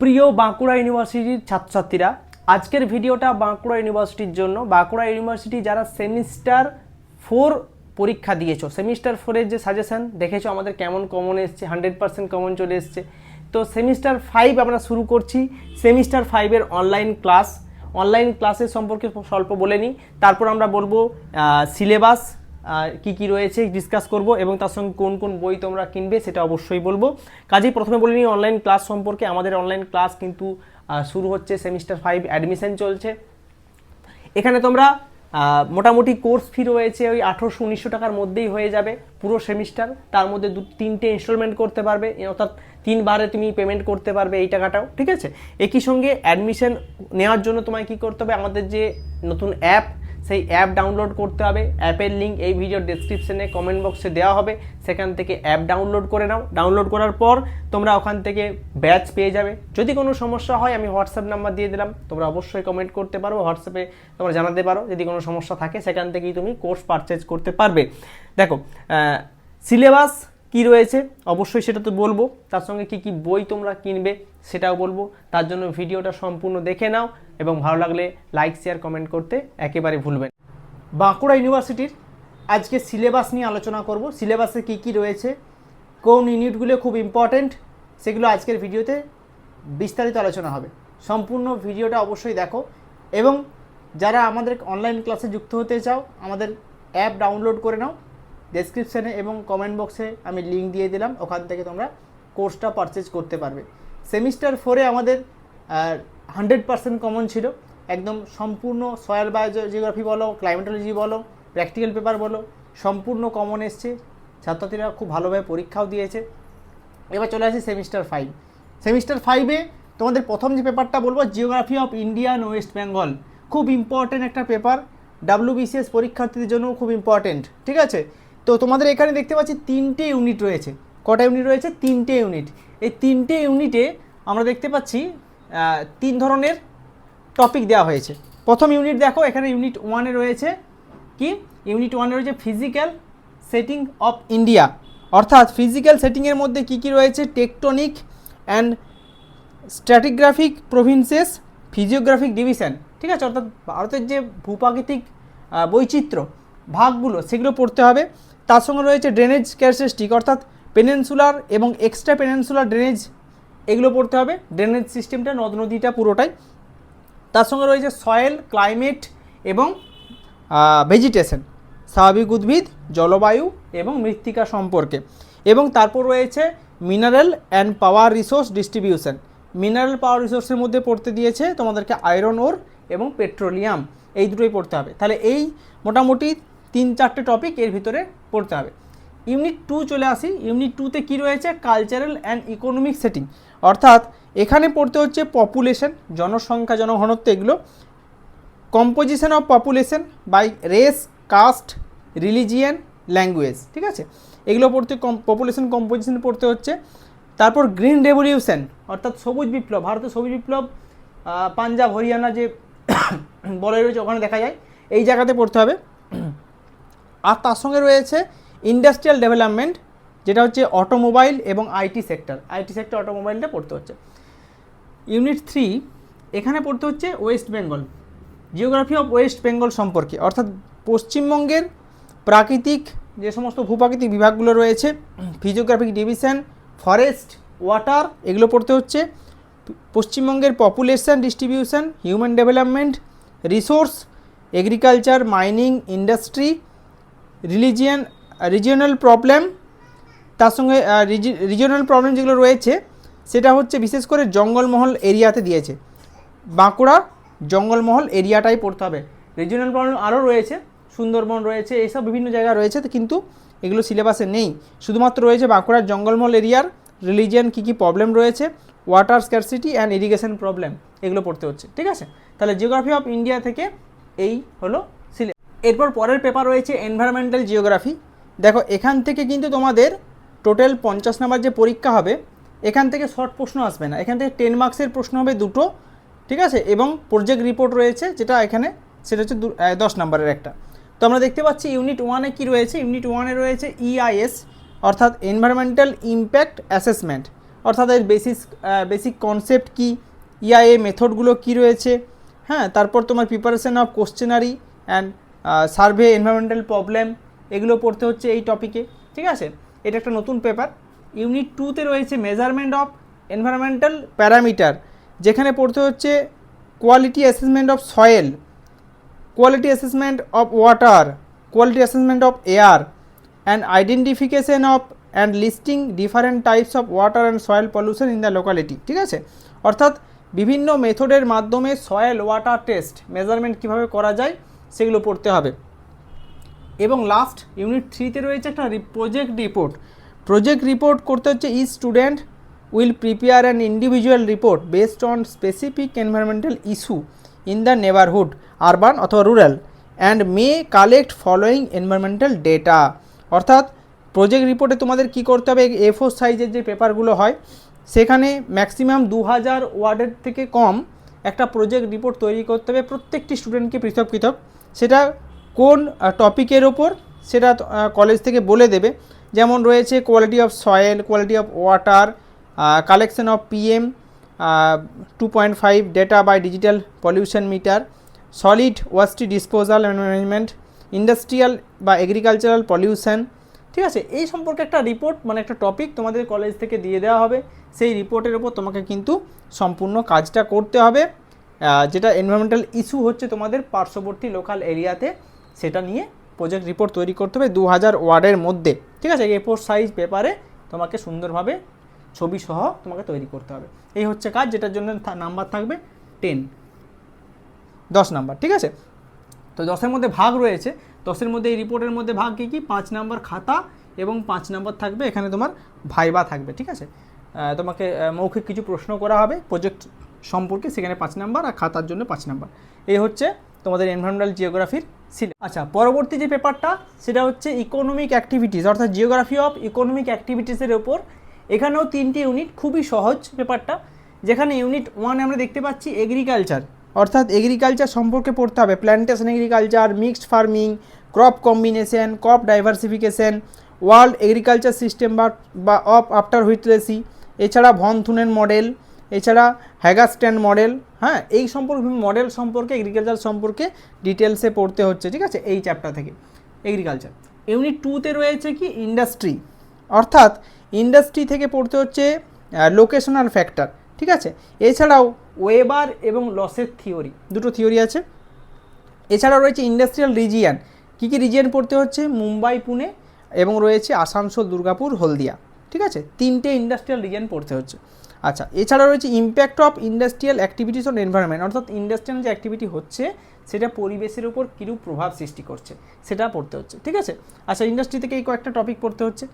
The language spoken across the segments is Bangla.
প্রিয় বাঁকুড়া ইউনিভার্সিটির ছাত্রছাত্রীরা, আজকের ভিডিওটা বাঁকুড়া ইউনিভার্সিটির জন্য। বাঁকুড়া ইউনিভার্সিটি যারা সেমিস্টার ফোর পরীক্ষা দিয়েছ, সেমিস্টার ফোরের যে সাজেশন দেখেছ আমাদের কেমন কমন এসছে হান্ড্রেড পার্সেন্ট কমন চলে এসছে। তো সেমিস্টার ফাইভ আমরা শুরু করছি। সেমিস্টার ফাইভের অনলাইন ক্লাস অনলাইন ক্লাসের সম্পর্কে স্বল্প বলে নিই। তারপর আমরা বলব সিলেবাস কি কি রয়েছে ডিসকাস করব এবং তার সঙ্গে কোন কোন বই তোমরা কিনবে সেটা অবশ্যই বলব। কাজেই প্রথমে বলে নিই অনলাইন ক্লাস সম্পর্কে আমাদের অনলাইন ক্লাস কিন্তু শুরু হচ্ছে সেমিস্টার ফাইভ অ্যাডমিশন চলছে। এখানে তোমরা মোটামুটি কোর্স ফি রয়েছে ওই আঠেরোশো উনিশশো টাকার মধ্যেই হয়ে যাবে পুরো সেমিস্টার তার মধ্যে দু, তিনটে ইনস্টলমেন্ট করতে পারবে অর্থাৎ তিনবারে তুমি পেমেন্ট করতে পারবে এই টাকাটাও, ঠিক আছে? একই সঙ্গে অ্যাডমিশন নেওয়ার জন্য তোমায় কি করতে হবে? আমাদের যে নতুন অ্যাপ সেই অ্যাপ ডাউনলোড করতে হবে। অ্যাপের লিঙ্ক এই ভিডিওর ডেসক্রিপশনে কমেন্ট বক্সে দেওয়া হবে। সেখান থেকে অ্যাপ ডাউনলোড করে নাও। ডাউনলোড করার পর তোমরা ওখান থেকে ব্যাচ পেয়ে যাবে। যদি কোনো সমস্যা হয়, আমি হোয়াটসঅ্যাপ নাম্বার দিয়ে দিলাম। তোমরা অবশ্যই কমেন্ট করতে পারো। হোয়াটসঅ্যাপে তোমরা জানাতে পারো। যদি কোনো সমস্যা থাকে, সেখান থেকেই তুমি কোর্স পারচেজ করতে পারবে। দেখো সিলেবাস কি রয়েছে? অবশ্যই সেটা তো বলব। তার সঙ্গে কি কি বই তোমরা কিনবে সেটাও বলব। তার জন্য ভিডিওটা সম্পূর্ণ দেখে নাও এবং ভালো লাগলে লাইক শেয়ার কমেন্ট করতে একেবারে ভুলবেন বাঁকুড়া ইউনিভার্সিটির আজকে সিলেবাস নিয়ে আলোচনা করব। সিলেবাসে কি কি রয়েছে, কোন ইউনিটগুলো খুব ইম্পর্ট্যান্ট সেগুলো আজকের ভিডিওতে বিস্তারিত আলোচনা হবে। সম্পূর্ণ ভিডিওটা অবশ্যই দেখো এবং যারা আমাদের অনলাইন ক্লাসে যুক্ত হতে চাও, আমাদের অ্যাপ ডাউনলোড করে নাও। ডেসক্রিপশানে এবং কমেন্ট বক্সে আমি লিঙ্ক দিয়ে দিলাম, ওখান থেকে তোমরা কোর্সটা পারচেজ করতে পারবে। সেমিস্টার ফোরে আমাদের হান্ড্রেড পার্সেন্ট কমন ছিল। একদম সম্পূর্ণ সয়েল বায়োজিওগ্রাফি বলো ক্লাইমেটোলজি বলো প্র্যাকটিক্যাল পেপার বলো, সম্পূর্ণ কমন এসছে। ছাত্রছাত্রীরা খুব ভালোভাবে পরীক্ষাও দিয়েছে। এবার চলে আসি সেমিস্টার ফাইভ সেমিস্টার ফাইভে তোমাদের প্রথম যে পেপারটা বলব geography of Indian West Bengal খুব ইম্পর্টেন্ট একটা পেপার ডাব্লিউবিসিএস পরীক্ষার্থীদের জন্য খুব ইম্পর্টেন্ট ঠিক আছে? তো তোমাদের এখানে দেখতে পাচ্ছি তিনটে ইউনিট রয়েছে। কটা ইউনিট রয়েছে? তিনটে ইউনিট এই তিনটে ইউনিটে আমরা দেখতে পাচ্ছি তিন ধরনের টপিক দেওয়া হয়েছে। প্রথম ইউনিট দেখো, এখানে ইউনিট ওয়ানে রয়েছে। কি? ইউনিট ওয়ানে রয়েছে ফিজিক্যাল সেটিং অফ ইন্ডিয়া অর্থাৎ ফিজিক্যাল সেটিংয়ের মধ্যে কি কি রয়েছে? Tectonic and stratigraphic provinces physiographic division ঠিক আছে? অর্থাৎ ভারতের যে ভূপ্রাকৃতিক বৈচিত্র্য ভাগগুলো সেগুলো পড়তে হবে। তার সঙ্গে রয়েছে ড্রেনেজ ক্যারেক্টারিস্টিক অর্থাৎ পেনেনসুলার এবং এক্সট্রা পেনেনসুলার ড্রেনেজ এগুলো পড়তে হবে। ড্রেনেজ সিস্টেমটা নদ নদীটা পুরোটাই। তার সঙ্গে রয়েছে সয়েল ক্লাইমেট এবং ভেজিটেশন স্বাভাবিক উদ্ভিদ, জলবায়ু এবং মৃত্তিকা সম্পর্কে। এবং তারপর রয়েছে mineral and power resource distribution mineral power রিসোর্সের মধ্যে পড়তে দিয়েছে তোমাদেরকে আয়রন ওর এবং পেট্রোলিয়াম এই দুটোই পড়তে হবে। তাহলে এই মোটামুটি তিন চারটে টপিক এর ভিতরে পড়তে হবে। ইউনিট টু চলে আসি। ইউনিট টুতে কী রয়েছে? কালচারাল অ্যান্ড ইকোনমিক সেটিং অর্থাৎ এখানে পড়তে হচ্ছে পপুলেশন জনসংখ্যা, জনঘনত্ব এগুলো। Composition of population by race caste religion language ঠিক আছে? এগুলো পড়তে কম পপুলেশন কম্পোজিশন পড়তে হচ্ছে। তারপর গ্রিন রেভলিউশন অর্থাৎ সবুজ বিপ্লব, ভারতের সবুজ বিপ্লব পাঞ্জাব, হরিয়ানা যে বলে রয়েছে, ওখানে দেখা যায়। এই জায়গাতে পড়তে হবে। আর তার সঙ্গে রয়েছে ইন্ডাস্ট্রিয়াল ডেভেলপমেন্ট যেটা হচ্ছে অটোমোবাইল এবং আইটি সেক্টর আইটি সেক্টর অটোমোবাইলটা পড়তে হচ্ছে। ইউনিট থ্রি এখানে পড়তে হচ্ছে West Bengal geography of West Bengal সম্পর্কে, অর্থাৎ পশ্চিমবঙ্গের প্রাকৃতিক যে সমস্ত ভূপ্রাকৃতিক বিভাগগুলো রয়েছে ফিজিওগ্রাফিক ডিভিশন ফরেস্ট ওয়াটার এগুলো পড়তে হচ্ছে। পশ্চিমবঙ্গের population distribution human development resource agriculture mining industry religion regional problem তার সঙ্গে রিজিওনাল প্রবলেম যেগুলো রয়েছে, সেটা হচ্ছে বিশেষ করে জঙ্গলমহল এরিয়াতে দিয়েছে। বাঁকুড়া জঙ্গলমহল এরিয়াটাই পড়তে হবে। রিজিওনাল প্রবলেম আরও রয়েছে, সুন্দরবন রয়েছে এইসব বিভিন্ন জায়গা রয়েছে, কিন্তু এগুলো সিলেবাসে নেই। শুধুমাত্র রয়েছে বাঁকুড়ার জঙ্গলমহল এরিয়ার রিলিজিয়ান কী কী প্রবলেম রয়েছে water scarcity and irrigation problem এগুলো পড়তে হচ্ছে। ঠিক আছে? তাহলে জিওগ্রাফি অফ ইন্ডিয়া থেকে এই হলো এরপর পরের পেপার রয়েছে এনভায়রনমেন্টাল জিওগ্রাফি দেখো, এখান থেকে কিন্তু তোমাদের টোটাল পঞ্চাশ নাম্বার যে পরীক্ষা হবে, এখান থেকে শর্ট প্রশ্ন আসবে না। এখান থেকে টেন মার্কসের প্রশ্ন হবে দুটো, ঠিক আছে? এবং প্রজেক্ট রিপোর্ট রয়েছে যেটা এখানে, সেটা হচ্ছে দশ নাম্বারের একটা। তো আমরা দেখতে পাচ্ছি ইউনিট ওয়ানে কি রয়েছে? ইউনিট ওয়ানে রয়েছে ইআইএস অর্থাৎ এনভায়রনমেন্টাল ইম্প্যাক্ট অ্যাসেসমেন্ট অর্থাৎ এর বেসিস বেসিক কনসেপ্ট কী? ইআইএ মেথডগুলো কী রয়েছে? হ্যাঁ তারপর তোমার preparation of questionnaire and survey environmental problem এগুলো পড়তে হচ্ছে এই টপিকে ঠিক আছে? এটা একটা নতুন পেপার ইউনিট টুতে রয়েছে মেজারমেন্ট অফ এনভায়রনমেন্টাল প্যারামিটার যেখানে পড়তে হচ্ছে quality assessment of soil quality assessment of water, quality assessment of air, and identification of and listing different types of water and soil pollution in the locality, ঠিক আছে? অর্থাৎ বিভিন্ন মেথডের মাধ্যমে সয়েল ওয়াটার টেস্ট মেজারমেন্ট কীভাবে করা যায় সেগুলো পড়তে হবে। এবং লাস্ট ইউনিট থ্রিতে রয়েছে একটা প্রজেক্ট রিপোর্ট প্রজেক্ট রিপোর্ট করতে হচ্ছে ই student will prepare an individual report based on specific environmental issue in the neighbourhood urban অথবা rural and may collect following environmental data অর্থাৎ প্রজেক্ট রিপোর্টে তোমাদের কি করতে হবে? এ ফোর সাইজের যে পেপারগুলো হয়, সেখানে ম্যাক্সিমাম দু হাজার ওয়ার্ডের থেকে কম একটা প্রজেক্ট রিপোর্ট তৈরি করতে হবে প্রত্যেকটি স্টুডেন্টকে পৃথক পৃথক। সেটা কোন টপিকের ওপর সেটা কলেজ থেকে বলে দেবে। যেমন রয়েছে quality of soil quality of water collection of PM two point five data by digital pollution meter solid waste disposal management industrial বা এগ্রিকালচারাল পলিউশন ঠিক আছে? এই সম্পর্কে একটা রিপোর্ট মানে একটা টপিক তোমাদের কলেজ থেকে দিয়ে দেওয়া হবে। সেই রিপোর্টের ওপর তোমাকে কিন্তু সম্পূর্ণ কাজটা করতে হবে। যেটা এনভায়রনমেন্টাল ইস্যু হচ্ছে তোমাদের পার্শ্ববর্তী লোকাল এরিয়াতে সেটা নিয়ে প্রজেক্ট রিপোর্ট তৈরি করতে হবে দু হাজার ওয়ার্ডের মধ্যে। ঠিক আছে? এ ফোর সাইজ পেপারে তোমাকে সুন্দরভাবে ছবি সহ তোমাকে তৈরি করতে হবে। এই হচ্ছে কাজ, যেটার জন্য নাম্বার থাকবে টেন দশ নাম্বার ঠিক আছে? তো দশের মধ্যে ভাগ রয়েছে। দশের মধ্যে এই রিপোর্টের মধ্যে ভাগ কী কী? পাঁচ নাম্বার খাতা এবং পাঁচ নাম্বার থাকবে, এখানে তোমার ভাইবা থাকবে, ঠিক আছে? তোমাকে মৌখিক কিছু প্রশ্ন করা হবে। প্রজেক্ট সম্পর্কে সেখানে পাঁচ নাম্বার আর খাতার জন্য পাঁচ নাম্বার। এই হচ্ছে তোমাদের এনভায়রনমেন্টাল জিওগ্রাফির সিলেবাস আচ্ছা পরবর্তী যে পেপারটা, সেটা হচ্ছে ইকোনমিক অ্যাক্টিভিটিস অর্থাৎ জিওগ্রাফি অফ ইকোনমিক অ্যাক্টিভিটিসের ওপর। এখানেও তিনটি ইউনিট খুবই সহজ পেপারটা, যেখানে ইউনিট ওয়ান আমরা দেখতে পাচ্ছি এগ্রিকালচার অর্থাৎ এগ্রিকালচার সম্পর্কে পড়তে হবে। Plantation agriculture mixed farming crop combination crop diversification world agriculture system বা অফ আফটার হুইটলেসি এছাড়া ভনথুনের মডেল এছাড়া হ্যাগাস্ট্যান্ড মডেল হ্যাঁ এই সম্পর্কে মডেল সম্পর্কে এগ্রিকালচার সম্পর্কে ডিটেলসে পড়তে হচ্ছে, ঠিক আছে? এই চ্যাপ্টার থেকে। এগ্রিকালচার ইউনিট টুতে রয়েছে কি? ইন্ডাস্ট্রি অর্থাৎ ইন্ডাস্ট্রি থেকে পড়তে হচ্ছে লোকেশনাল ফ্যাক্টর ঠিক আছে? এছাড়াও ওয়েবার এবং লসের থিওরি দুটো থিওরি আছে। এছাড়াও রয়েছে ইন্ডাস্ট্রিয়াল রিজিয়ান কী কী রিজিয়ান পড়তে হচ্ছে? মুম্বাই, পুনে এবং রয়েছে আসানসোল, দুর্গাপুর, হলদিয়া, ঠিক আছে? তিনটে ইন্ডাস্ট্রিয়াল রিজিয়ান পড়তে হচ্ছে। আচ্ছা এছাড়া রয়েছে impact of industrial activities on environment অর্থাৎ ইন্ডাস্ট্রিয়াল যে অ্যাক্টিভিটি হচ্ছে, সেটা পরিবেশের উপর কীরূপ প্রভাব সৃষ্টি করছে, সেটা পড়তে হচ্ছে, ঠিক আছে? আচ্ছা ইন্ডাস্ট্রি থেকে এই কয়েকটা টপিক পড়তে হচ্ছে।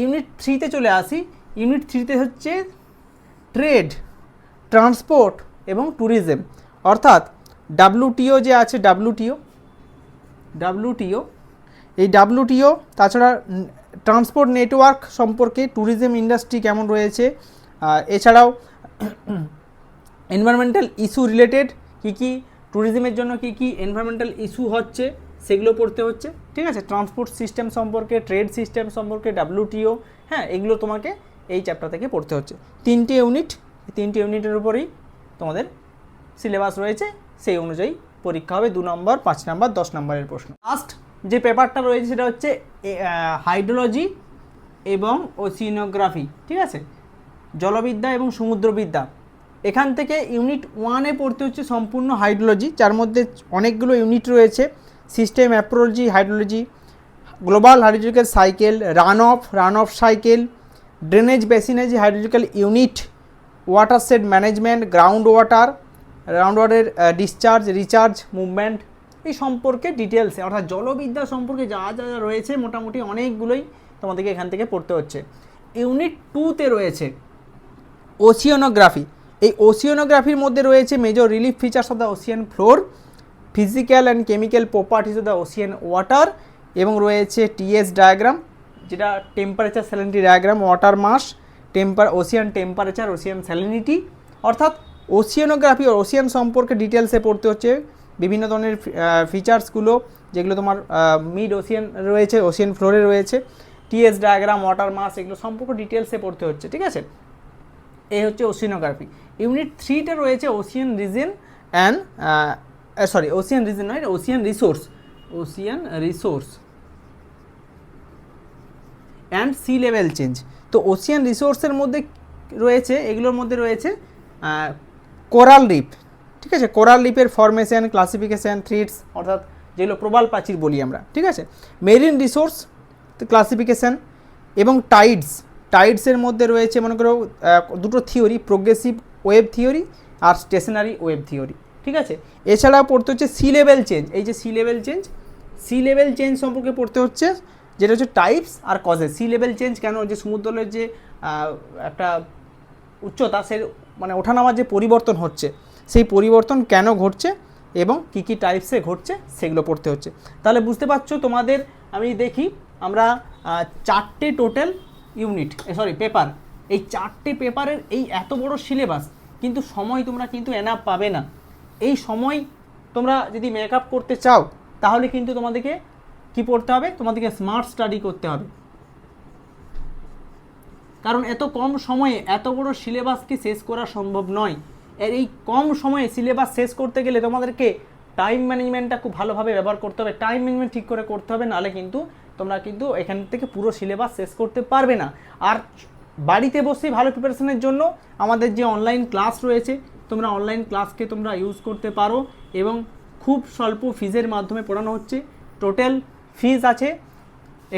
ইউনিট থ্রিতে চলে আসি। ইউনিট থ্রিতে হচ্ছে ট্রেড ট্রান্সপোর্ট এবং ট্যুরিজম অর্থাৎ ডাব্লুটিও যে আছে ডাব্লুটিও ডাব্লুটিও এই ডাব্লুটিও তাছাড়া ট্রান্সপোর্ট নেটওয়ার্ক সম্পর্কে ট্যুরিজম ইন্ডাস্ট্রি কেমন রয়েছে এছাড়াও এনভায়রনমেন্টাল ইস্যু রিলেটেড কী কী ট্যুরিজমের জন্য কী কী এনভায়রনমেন্টাল ইস্যু হচ্ছে, সেগুলো পড়তে হচ্ছে, ঠিক আছে? ট্রান্সপোর্ট সিস্টেম সম্পর্কে ট্রেড সিস্টেম সম্পর্কে ডাব্লিউটিও হ্যাঁ এগুলো তোমাকে এই চ্যাপ্টার থেকে পড়তে হচ্ছে। তিনটে ইউনিট তিনটি ইউনিটের উপরেই তোমাদের সিলেবাস রয়েছে, সেই অনুযায়ী পরীক্ষা হবে, দু নম্বর, পাঁচ নম্বর, দশ নম্বরের প্রশ্ন। লাস্ট যে পেপারটা রয়েছে, সেটা হচ্ছে হাইড্রোলজি এবং ওসিনোগ্রাফি ঠিক আছে? জলবিদ্যা এবং সমুদ্রবিদ্যা। এখান থেকে ইউনিট ওয়ানে পড়তে হচ্ছে সম্পূর্ণ হাইড্রোলজি, যার মধ্যে অনেকগুলো ইউনিট রয়েছে, system অ্যাপ্রোলজি, hydrology, global hydrological cycle run off run off cycle, drainage বেসিনেজ hydrological unit, watershed management, ground water, ground ওয়াটারের discharge recharge movement এই সম্পর্কে ডিটেলসে অর্থাৎ জলবিদ্যা সম্পর্কে যা যা যা রয়েছে, মোটামুটি অনেকগুলোই তোমাদেরকে এখান থেকে পড়তে হচ্ছে। ইউনিট টুতে রয়েছে ওসিওনোগ্রাফি। এই ওসিওনোগ্রাফির মধ্যে রয়েছে major relief features of the ocean floor physical and chemical properties of the ocean water এবং রয়েছে টিএস ডায়াগ্রাম যেটা temperature salinity diagram water mass temper ocean temperature ocean salinity অর্থাৎ ওসিয়ানোগ্রাফি ওসিয়ান সম্পর্কে ডিটেলসে পড়তে হচ্ছে বিভিন্ন ধরনের ফিচার্সগুলো যেগুলো তোমার মিড ওসিয়ান রয়েছে ওসিয়ান ফ্লোরে রয়েছে। টিএস ডায়াগ্রাম ওয়াটার মাস এগুলো সম্পর্কে ডিটেলসে পড়তে হচ্ছে, ঠিক আছে? এই হচ্ছে ওসিনোগ্রাফি ইউনিট থ্রিটা রয়েছে ocean region and sorry ocean region নয় ocean resource ocean resource and sea level change তো ওশিয়ান রিসোর্সের মধ্যে রয়েছে, এগুলোর মধ্যে রয়েছে কোরাল রিপ ঠিক আছে? কোরাল রিপের ফরমেশন ক্লাসিফিকেশন থ্রিটস অর্থাৎ যেগুলো প্রবাল প্রাচীর বলি আমরা। ঠিক আছে? মেরিন রিসোর্স ক্লাসিফিকেশন এবং টাইডস টাইডসের মধ্যে রয়েছে, মনে করো দুটো থিওরি, প্রোগ্রেসিভ ওয়েব থিওরি আর স্টেশনারি ওয়েব থিওরি, ঠিক আছে? এছাড়াও পড়তে হচ্ছে সি লেভেল চেঞ্জ, এই যে sea level change, sea level change সম্পর্কে পড়তে হচ্ছে যেটা হচ্ছে টাইপস আর কজেস। সি লেভেল চেঞ্জ কেন? যে সমুদ্রের যে একটা উচ্চতা, সে মানে ওঠানামার যে পরিবর্তন হচ্ছে, সেই পরিবর্তন কেন ঘটছে এবং কী কী টাইপসে ঘটছে সেগুলো পড়তে হচ্ছে। তাহলে বুঝতে পারছ তোমাদের, আমি দেখি, আমরা চারটে টোটাল ইউনিট সরি পেপার এই চারটে পেপারের এই এত বড় সিলেবাস কিন্তু সময় তোমরা কিন্তু এনাফ পাবে না। এই সময় তোমরা যদি মেকআপ করতে চাও, তাহলে কিন্তু তোমাদেরকে কি পড়তে হবে? তোমাদেরকে স্মার্ট স্টাডি করতে হবে। কারণ এত কম সময়ে এত বড় সিলেবাসকে শেষ করা সম্ভব নয়। এর এই কম সময়ে সিলেবাস শেষ করতে গেলে তোমাদেরকে টাইম ম্যানেজমেন্টটা খুব ভালোভাবে ব্যবহার করতে হবে। টাইম ম্যানেজমেন্ট ঠিক করে করতে হবে, নাহলে কিন্তু তোমরা কিন্তু এখান থেকে পুরো সিলেবাস শেষ করতে পারবে না। আর বাড়িতে বসেই ভালো প্রিপারেশনের জন্য আমাদের যে অনলাইন ক্লাস রয়েছে, তোমরা অনলাইন ক্লাসকে তোমরা ইউজ করতে পারো এবং খুব স্বল্প ফিজের মাধ্যমে পড়ানো হচ্ছে। টোটাল ফিজ আছে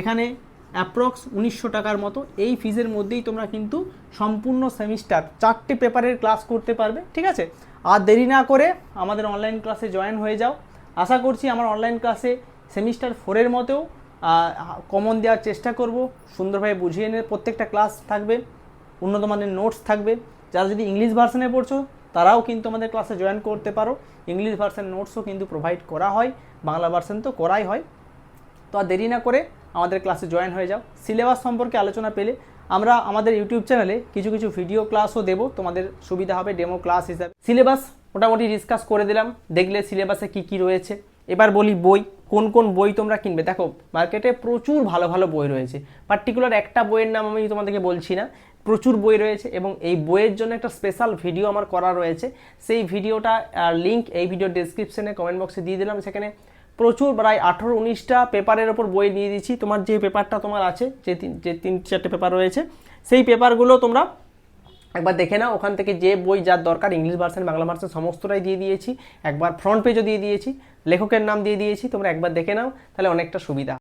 এখানে অ্যাপ্রক্স উনিশশো টাকার মতো। এই ফিজের মধ্যেই তোমরা কিন্তু সম্পূর্ণ সেমিস্টার চারটে পেপারের ক্লাস করতে পারবে, ঠিক আছে? আর দেরি না করে আমাদের অনলাইন ক্লাসে জয়েন হয়ে যাও। আশা করছি আমার অনলাইন ক্লাসে সেমিস্টার ফোরের মতেও কমন দেওয়ার চেষ্টা করব। সুন্দরভাবে বুঝিয়ে নিয়ে প্রত্যেকটা ক্লাস থাকবে, উন্নত মানের নোটস থাকবে। যারা যদি ইংলিশ ভার্সনে পড়ছো, তারাও কিন্তু আমাদের ক্লাসে জয়েন করতে পারো। ইংলিশ ভার্সন নোটসও কিন্তু প্রোভাইড করা হয়, বাংলা ভার্সন তো করাই হয়। তো আর দেরি না করে আমাদের ক্লাসে জয়েন হয়ে যাও। সিলেবাস সম্পর্কে আলোচনা পেলে আমরা আমাদের ইউটিউব চ্যানেলে কিছু কিছু ভিডিও ক্লাসও দেবো। তোমাদের সুবিধা হবে ডেমো ক্লাস হিসাবে। সিলেবাস মোটামুটি ডিসকাস করে দিলাম। দেখলে সিলেবাসে কি কি রয়েছে। এবার বলি বই। কোন কোন বই তোমরা কিনবে? দেখো মার্কেটে প্রচুর ভালো ভালো বই রয়েছে। পার্টিকুলার একটা বইয়ের নাম আমি তোমাদেরকে বলছি না। প্রচুর বই রয়েছে এবং এই বইয়ের জন্য একটা স্পেশাল ভিডিও আমার করা রয়েছে। সেই ভিডিওটা লিঙ্ক এই ভিডিও ডেসক্রিপশনে কমেন্ট বক্সে দিয়ে দিলাম। সেখানে প্রচুর, প্রায় আঠেরো, উনিশটা পেপারের ওপর বই দিয়ে দিচ্ছি। তোমার যে পেপারটা তোমার আছে, যে তিন যে তিন, চারটে পেপার রয়েছে, সেই পেপারগুলো তোমরা একবার দেখে নাও, ওখান থেকে যে বই যার দরকার ইংলিশ ভার্সন বাংলা ভার্সন সমস্তটাই দিয়ে দিয়েছি। একবার ফ্রন্ট পেজও দিয়ে দিয়েছি, লেখকের নাম দিয়ে দিয়েছি, তোমরা একবার দেখে নাও, তাহলে অনেকটা সুবিধা।